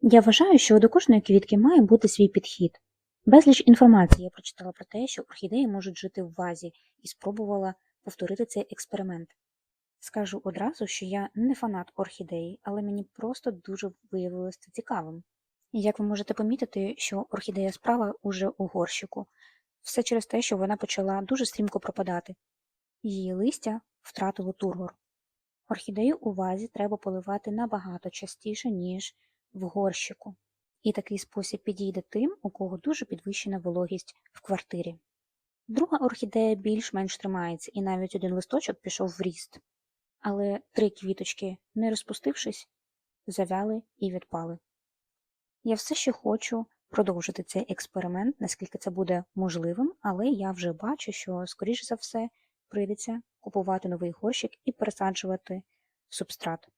Я вважаю, що до кожної квітки має бути свій підхід. Безліч інформації я прочитала про те, що орхідеї можуть жити в вазі, і спробувала повторити цей експеримент. Скажу одразу, що я не фанат орхідеї, але мені просто дуже виявилося це цікавим. Як ви можете помітити, що орхідея справа уже у горщику. Все через те, що вона почала дуже стрімко пропадати. Її листя втратило тургор. Орхідею у вазі треба поливати набагато частіше, ніж в горщику. І такий спосіб підійде тим, у кого дуже підвищена вологість в квартирі. Друга орхідея більш-менш тримається, і навіть один листочок пішов в ріст. Але три квіточки, не розпустившись, завяли і відпали. Я все ще хочу продовжити цей експеримент, наскільки це буде можливим, але я вже бачу, що, скоріш за все, прийдеться купувати новий горщик і пересаджувати субстрат.